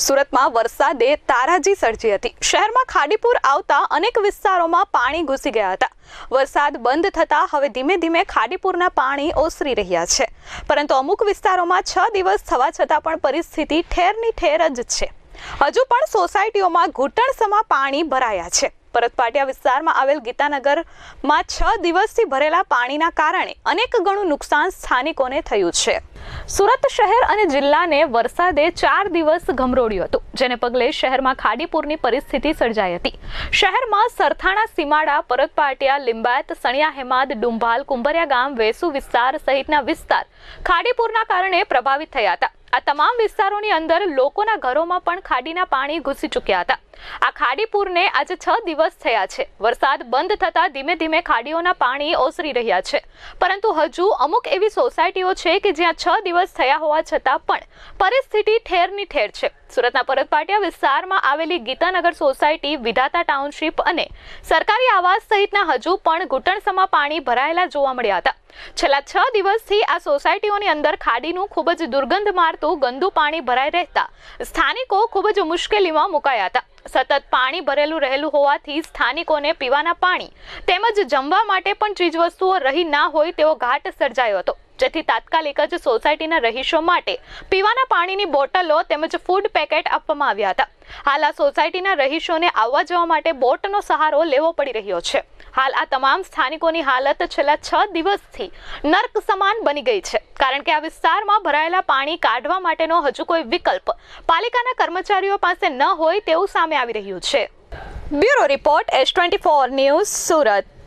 સુરતમાં વરસાદે તારાજી સર્જી હતી. શહેરમાં ખાડીપુર આવતા અનેક વિસ્તારોમાં પાણી ઘૂસી ગયા હતા. વરસાદ બંધ થતાં હવે ધીમે ધીમે ખાડીપુરના પાણી ઓસરી રહ્યા છે. પરંતુ અમુક વિસ્તારોમાં છ દિવસ થવા છતાં પણ પરિસ્થિતિ ઠેરની ઠેર જ છે. હજુ પણ સોસાયટીઓમાં ઘૂંટણસમાં પાણી ભરાયા છે. પરતપાટિયા વિસ્તારમાં આવેલ ગીતાનગરમાં છ દિવસથી ભરેલા પાણીના કારણે અનેક ગણું નુકસાન સ્થાનિકોને થયું છે. સુરત શહેર અને જિલ્લાને વરસાદે ચાર દિવસ ગમરોડ્યું હતું, જેને પગલે શહેરમાં ખાડીપુરની પરિસ્થિતિ સર્જાઈ હતી. શહેરમાં સરથાણા, સીમાડા, પરતપાટિયા, લિંબાયત, સણિયા હેમાદ, ડુંભાલ, કુંભરિયા ગામ, વેસુ વિસ્તાર સહિતના વિસ્તાર ખાડીપુરના કારણે પ્રભાવિત થયા હતા. આ તમામ વિસ્તારોની અંદર લોકોના ઘરોમાં પણ ખાડીના પાણી ઘૂસી ચૂક્યા હતા. આ ખાડીપુરને આજે છ દિવસ થયા છે. વરસાદ બંધ થતા ધીમે ધીમે ખાડીઓના પાણી ઓસરી રહ્યા છે. પરંતુ હજુ અમુક એવી સોસાયટીઓ છે કે જ્યાં છ દિવસ થયા હોવા છતાં પણ પરિસ્થિતિ ઠેરની ઠેર છે. સુરતના પરતપાટિયા વિસ્તારમાં આવેલી ગીતાનગર સોસાયટી, વિધાતા ટાઉનશીપ અને સરકારી આવાસ સહિતના હજુ પણ ઘૂંટણસમાં પાણી ભરાયેલા જોવા મળ્યા હતા. છેલ્લા છ દિવસથી આ સોસાયટીઓની અંદર ખાડીનું ખૂબ જ દુર્ગંધ મારતું ગંદુ પાણી ભરાઈ રહેતા સ્થાનિકો ખૂબ જ મુશ્કેલીમાં મુકાયા હતા. સતત પાણી ભરેલું રહેલું હોવાથી સ્થાનિકોને પીવાના પાણી તેમજ જમવા માટે પણ ચીજવસ્તુઓ રહી ના હોય તેવો ઘાટ સર્જાયો હતો. જેથી તાત્કાલિક જ સોસાયટીના રહીશો માટે પીવાના પાણીની બોટલો તેમજ ફૂડ પેકેટ આપવામાં આવ્યા હતા. હાલ આ સોસાયટીના રહીશોને આવવા જવા માટે બોટનો સહારો લેવો પડી રહ્યો છે. હાલ આ તમામ સ્થાનિકોની હાલત છેલ્લા છ દિવસથી નર્ક સમાન બની ગઈ છે. કારણ કે આ વિસ્તારમાં ભરાયેલા પાણી કાઢવા માટેનો હજુ કોઈ વિકલ્પ પાલિકાના કર્મચારીઓ પાસે ન હોય તેવું સામે આવી રહ્યું છે. Bureau report S twenty four news Surat.